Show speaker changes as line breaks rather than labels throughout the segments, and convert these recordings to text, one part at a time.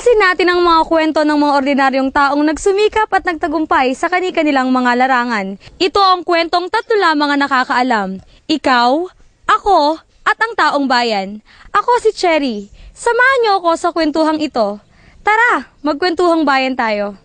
Bukalasin natin ang mga kwento ng mga ordinaryong taong nagsumikap at nagtagumpay sa kani-kanilang mga larangan. Ito ang kwentong tatlo lamang ang nakakaalam. Ikaw, ako, at ang taong bayan. Ako si Cherry. Samahan niyo ako sa kwentuhang ito. Tara, magkwentuhang bayan tayo.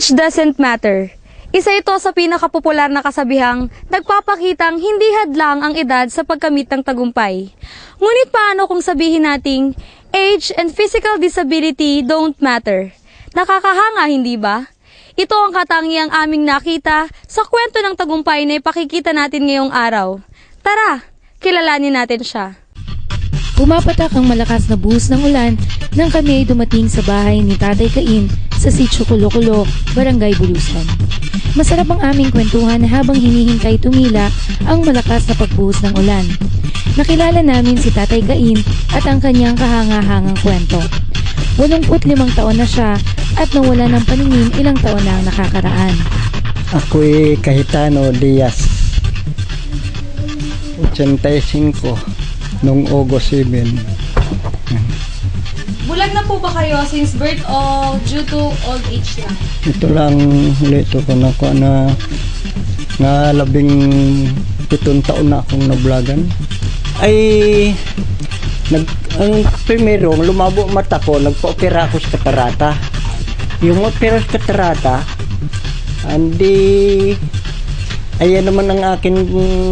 Age doesn't matter. Isa ito sa pinakapopular na kasabihang nagpapakitang hindi hadlang ang edad sa pagkamit ng tagumpay. Ngunit paano kung sabihin nating age and physical disability don't matter? Nakakahanga, hindi ba? Ito ang katangiang aming nakita sa kwento ng tagumpay na ipakikita natin ngayong araw. Tara, kilalanin natin siya.
Pumapatak ang malakas na buhos ng ulan nang kami ay dumating sa bahay ni Tatay Cain sa Sitio Kulo-Kulo, Barangay Bulusan. Masarap ang aming kwentuhan habang hinihintay tumila ang malakas na pagbuhos ng ulan. Nakilala namin si Tatay Cain at ang kanyang kahanga-hangang kwento. 85 taon na siya at nawala ng paningin ilang taon na ang nakakaraan.
Ako'y Kahitano Diaz. 85 nung August 7.
Bulag na po ba kayo since birth o due to old age lang?
Ito lang lito ko na ko na nga labing pitong taon na akong nablagan. Ay nag ang primero lumabo mata ko nagpa-opera ako sa katarata. Yung opera sa katarata andi Ayan naman ang akin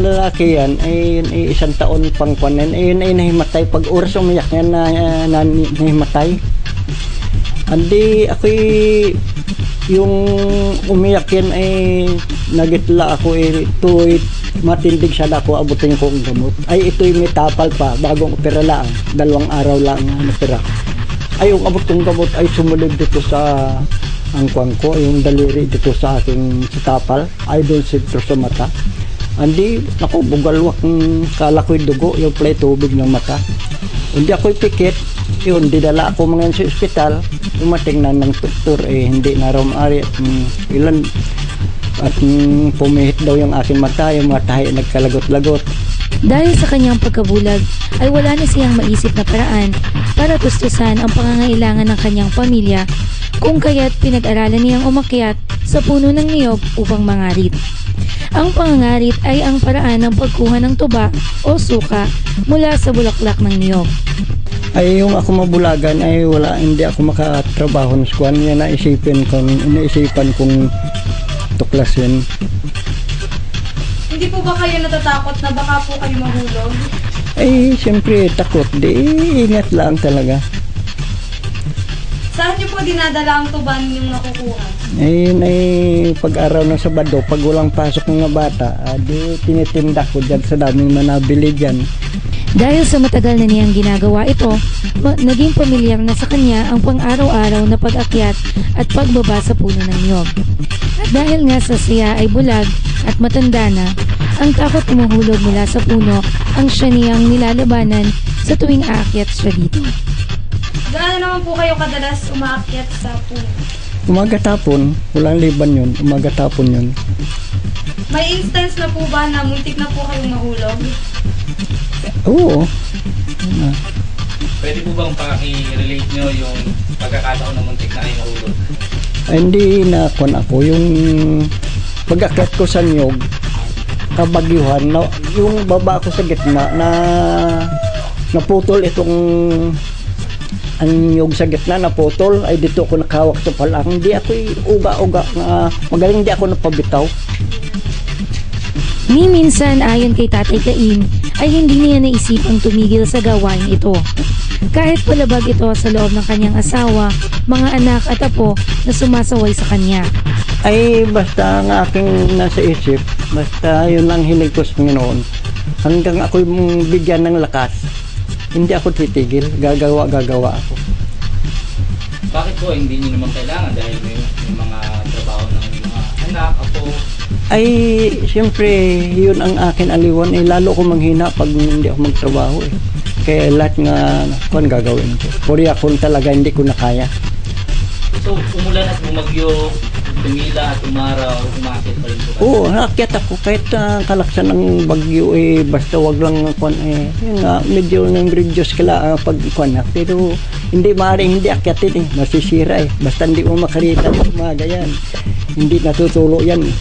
lalaki yan, ay, ay isang taon pang kwanan, ayun ay nahimatay. Pag oras umiyak yan na, na, nahimatay. Andi, ako'y yung umiyak yan ay nagitla ako eh, ito'y matindig siya na ako abutin ko ang gamot. Ay ito'y may tapal pa, bagong opera lang, dalawang araw lang ang opera. Ay yung abot kong gamot ay sumulid dito sa ang kuwang ko, yung daliri dito sa aking sa tapal, ay doon sentro sa mata. Andi, naku, bugalwak ng kala ko'y dugo, yung play tubig ng mata. Hindi ako'y pikit, yun, didala ako mga sa ospital, umating na ng doktor, eh, hindi na raw maaari at mm, ilan, at mm, pumihit daw yung aking mata, yung mata ay nagkalagot-lagot.
Dahil sa kanyang pagkabulag ay wala na siyang maisip na paraan para tustusan ang pangangailangan ng kanyang pamilya kung kaya't pinag-aralan niyang umakyat sa puno ng niyog upang mangarit. Ang pangangarit ay ang paraan ng pagkuha ng tuba o suka mula sa bulaklak ng niyog.
Ay yung ako mabulagan ay wala hindi ako makatrabaho ng squan yan naisipin kong naisipan kong tuklasin
Hindi po ba kayo natatakot na baka po kayo mahulog?
ay siyempre takot di ingat lang talaga
Saan niyo po dinadala ang tuban yung nakukuha?
ayun ay pag-araw ng Sabado pag walang pasok ng mga bata ah, di tinitinda ko dyan sa daming manabili dyan
Dahil sa matagal na niyang ginagawa ito, ma- naging pamilyar na sa kanya ang pang-araw-araw na pag-akyat at pagbaba sa puno ng niyog. At dahil nga sa siya ay bulag at matanda na, ang takot umuhulog mula sa puno ang siya niyang nilalabanan sa tuwing aakyat siya dito.
Gaano naman po kayo kadalas umaakyat sa puno?
umaga tapon walang liban yun umaga tapon yun
May instance na po ba na muntik na po kayong mahulog?
oo
Pwede po bang paki-relate nyo yung pagkakataon na muntik na kayo mahulog?
Ay, hindi na kon ako yung pag-akyat ko sa niyog kabagyuhan na, yung baba ko sa gitna na naputol itong ang niyog sa gitna naputol ay dito ako nakawak sa palang hindi ako uga-uga na magaling di ako napabitaw
Ni minsan ayon kay Tatay Cain ay hindi niya naisipang tumigil sa gawain ito. Kahit palabag ito sa loob ng kanyang asawa, mga anak at apo na sumasaway sa kanya.
ay basta ang aking nasa isip basta yun lang hiling ko sa Panginoon hanggang ako bigyan ng lakas hindi ako titigil. Gagawa gagawa ako.
Bakit po hindi nyo naman kailangan dahil may, may mga trabaho ng mga anak, apo,
ay siyempre yun ang akin aliwan eh. Lalo ko manghina pag hindi ako magtrabaho eh. Kaya lahat nga kung gagawin ko. Puri ako talaga hindi ko na kaya.
So, umulan at bumagyo, tumila at umaraw, umakit pa rin po kayo.
Oo, naakyat ako kahit uh, kalaksan ng bagyo eh, basta wag lang kwan eh. Yun nga, medyo ng reduce kala uh, pag kwan na. Pero hindi maaaring hindi akyatin eh, masisira eh. Basta hindi mo makarita ng umaga yan. Hindi natutulo yan eh.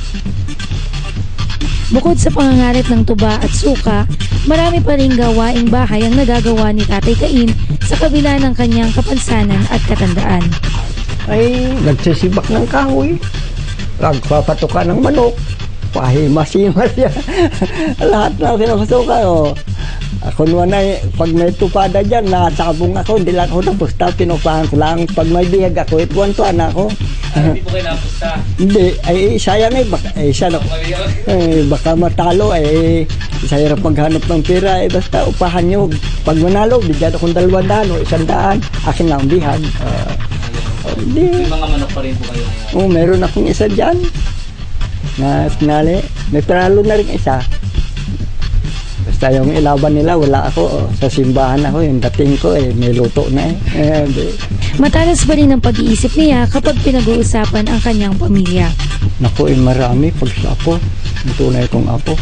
Bukod sa pangangarit ng tuba at suka, marami pa rin gawaing bahay ang nagagawa ni Tatay Cain sa kabila ng kanyang kapansanan at katandaan.
Ay, nagsisibak ng kahoy. Nagpapatuka ng manok. Pahimas-himas yan. Lahat na sinapasukan. Oh. Ako naman ay, pag may tupada dyan, nakasabong ako, hindi lang ako napusta, pinupahan ko lang. Pag may bihag ako, ituwan-tuwan ako.
Ah, Hindi po kayo napusta.
Hindi, ay sayang eh, baka, eh, siya na, eh, baka matalo, eh, sa hirap maghanap ng pera, eh, basta upahan nyo. Pag manalo, bigyan akong dalawang daan o isang daan, akin lang ang bihag. Ah, hindi.
may mga manok pa rin po kayo ngayon.
Oh, meron akong isa dyan. Na tinali. May panalo na rin isa. Basta yung ilaban nila, wala ako. Oh, sa simbahan ako, yung dating ko, eh, may luto na eh. eh di.
Matalas pa rin ang pag-iisip niya kapag pinag-uusapan ang kanyang pamilya.
Naku, eh, marami pag sa apo. Ang tunay kong apo.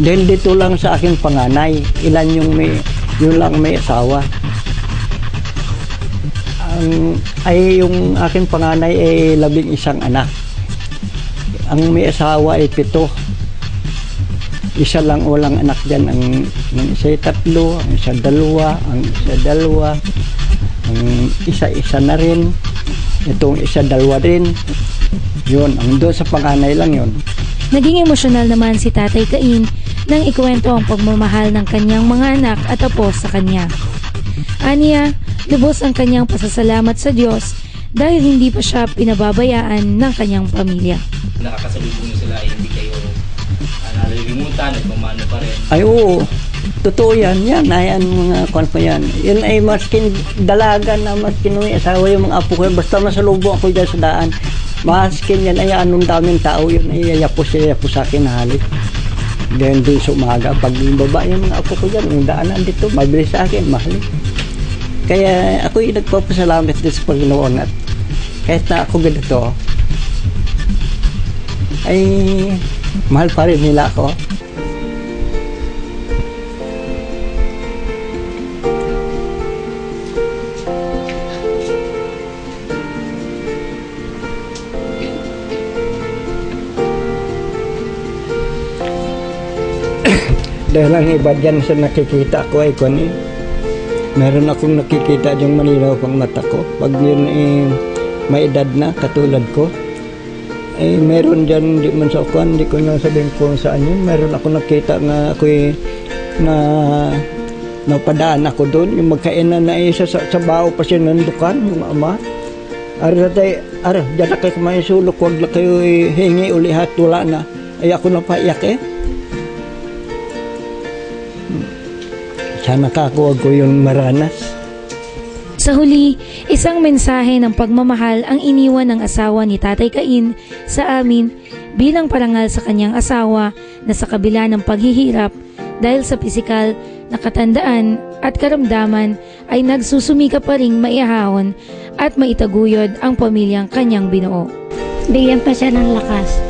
Dahil dito lang sa aking panganay, ilan yung may, yun lang may asawa. Ang, ay yung aking panganay ay labing isang anak. Ang may asawa ay pito. Isa lang walang anak dyan. Ang, ang isa ay tatlo, ang isa dalawa, ang isa dalawa, ang isa-isa na rin. Itong isa dalawa rin. Yun, ang doon sa panganay lang yun.
Naging emosyonal naman si Tatay Cain nang ikwento ang pagmamahal ng kanyang mga anak at apo sa kanya. Aniya, lubos ang kanyang pasasalamat sa Diyos dahil hindi pa siya pinababayaan ng kanyang pamilya.
Nakakasalubong nyo sila, ay hindi kayo uh, nalilimutan, nagmamano pa rin.
Ay oo, totoo yan. Yan, ay ang mga kwan ko yan. Yan ay maskin dalaga na maskin may asawa yung mga apo ko. Basta masalubong ako dyan sa daan. Maskin yan ay anong daming tao yun ay yapos siya yapos sa akin na halik. Then doon sa umaga, pag yung baba yung mga apo ko dyan, yung daanan dito, mabilis sa akin, mahal. Kaya ako yung nagpapasalamat din sa Panginoon at kahit na ako ganito, ay mahal pa rin nila ako. Dahil ang iba dyan sa nakikita ko ay kung meron akong nakikita yung malinaw pang mata ko. Pag yun eh, may edad na, katulad ko, eh meron dyan, di man sa kwan, di ko na sabihin kung saan yun. Meron ako nakita nga ako eh, na napadaan ako doon, yung magkainan na isa sa, sa bao pa siya ng dukan, yung ama. Ara tay, ara, dyan na kayo kumain sulok, huwag na kayo eh, hingi uli hat, wala na. Ay ako na paiyak eh. Sana kakuha ko yung maranas.
Sa huli, isang mensahe ng pagmamahal ang iniwan ng asawa ni Tatay Cain sa amin bilang parangal sa kanyang asawa na sa kabila ng paghihirap dahil sa pisikal na katandaan at karamdaman ay nagsusumika pa ring maihahon at maitaguyod ang pamilyang kanyang binuo.
bigyan pa siya ng lakas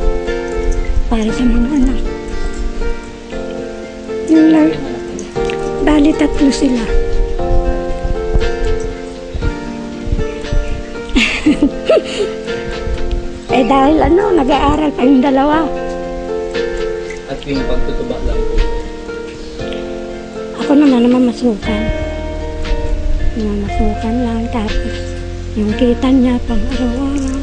para sa mga anak. Bali tatlo sila. eh dahil ano, nag-aaral pa yung dalawa.
At yung pagtutuba lang po.
Ako naman namamasukan. Namamasukan lang tapos yung kita niya pang araw-araw.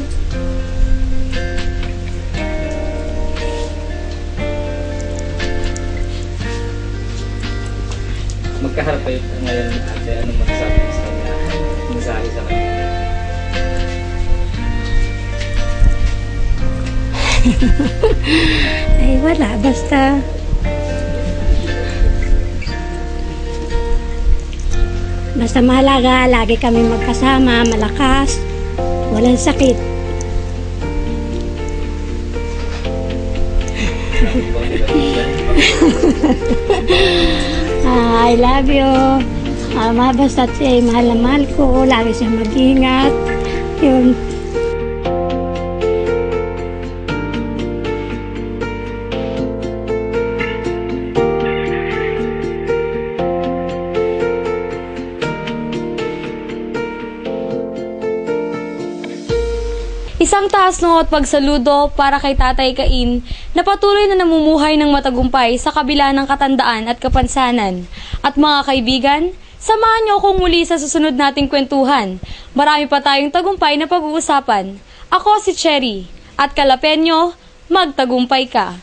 Magkaharap kayo ngayon ate, anong masasabi sa kanya? Mensahe sa kanya.
Eh wala, basta Basta mahalaga, lagi kami magkasama, malakas, walang sakit. I love you. Ah, ma- basta siya mahal na mahal ko, lagi siya mag-ingat. Yun.
Isang taas at pagsaludo para kay Tatay Cain na patuloy na namumuhay ng matagumpay sa kabila ng katandaan at kapansanan. At mga kaibigan, samahan niyo akong muli sa susunod nating kwentuhan. Marami pa tayong tagumpay na pag-uusapan. Ako si Cherry at Kalapenyo, magtagumpay ka.